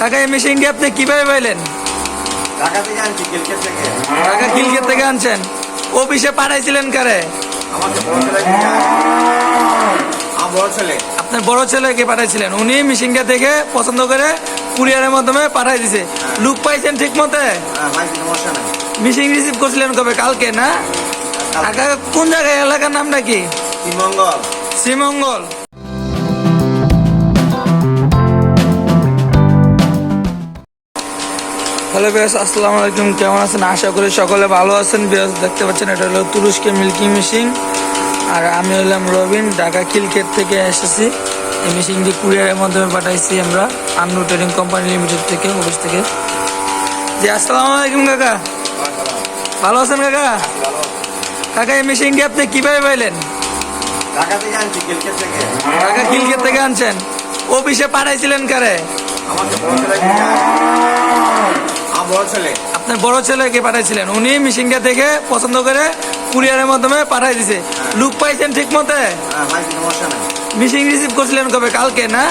কাকা এই মেশিনটি আপনি কীভাবে পাইলেন? ঢাকা থেকে আনছি ক্রিকেট থেকে। কাকা কিলকের থেকে আনছেন? অফিসে পাঠাইছিলেন কারে? আমাকে বড় ছেলে আমার বড় ছেলে। আপনার বড় ছেলেকে পাঠাইছিলেন। উনি মেশিনটা থেকে পছন্দ করে কুরিয়ারের মাধ্যমে পাঠাই দিছে। লুক পাইছেন ঠিক মতে? হ্যাঁ ভাই সমস্যা নাই। মিশিং রিসিভ করছিলেন কবে? কালকে না? কাকা কোন জায়গায়? এলাকার নামটা কি শ্রীমঙ্গল। শ্রীমঙ্গল। হ্যালো বিয়াস আসসালামু আলাইকুম। কেমন আছেন? আশা করি সকলে ভালো আছেন। বিয়াস দেখতে পাচ্ছেন এটা হলো তুরস্কের মিল্কি মেশিন। আর আমি হলাম রবিন ঢাকা খিলক্ষেত থেকে এসেছি। এই মেশিনটি কুরিয়ারের মাধ্যমে পাঠাইছি আমরা আন্নু ট্রেডিং কোম্পানি লিমিটেড থেকে অফিস থেকে। জি আসসালামু আলাইকুম কাকা। ভালো আছেন কাকা? কাকা এই মেশিনটি আপনি কীভাবে পাইলেন? ঢাকা থেকে আনছি ক্রিকেট থেকে। কাকা খিলক্ষেত থেকে আনছেন? অফিসে পাঠাইছিলেন কারে? আমাকে বড় ছেলে। আপনার বড় ছেলেকে পাঠাইছিলেন? উনি মেশিনটা থেকে পছন্দ করে কুরিয়ারের মাধ্যমে পাঠাই দিছে। লুক পাইছেন ঠিক মতে? হ্যাঁ মিশিং রিসিভ করছিলেন কবে? কালকে না?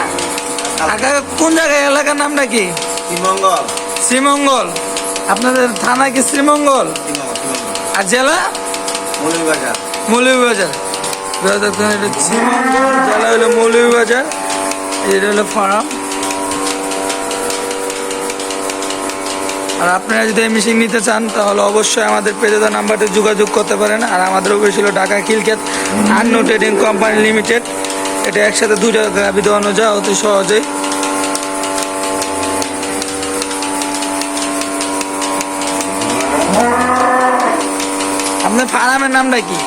কোন জায়গায়? এলাকার নামটা কি শ্রীমঙ্গল। শ্রীমঙ্গল। আপনাদের থানা কি শ্রীমঙ্গল? আর জেলা? মৌলভীবাজার। মৌলভীবাজার। শ্রীমঙ্গল জেলা হলো মৌলভীবাজার। এটা হলো ফার্ম। আর আপনারা যদি এই মেশিন নিতে চান, তাহলে অবশ্যই আমাদের পেজে দেওয়া নাম্বারতে যোগাযোগ করতে পারেন। আর আমাদের অফিস ছিল Dhaka Khilkhet Annu trading company limited এটা একসাথে দুটো গাবি দেওয়ানো যায়, অতি সহজেই। আপনার ফার্মের নামটা কি?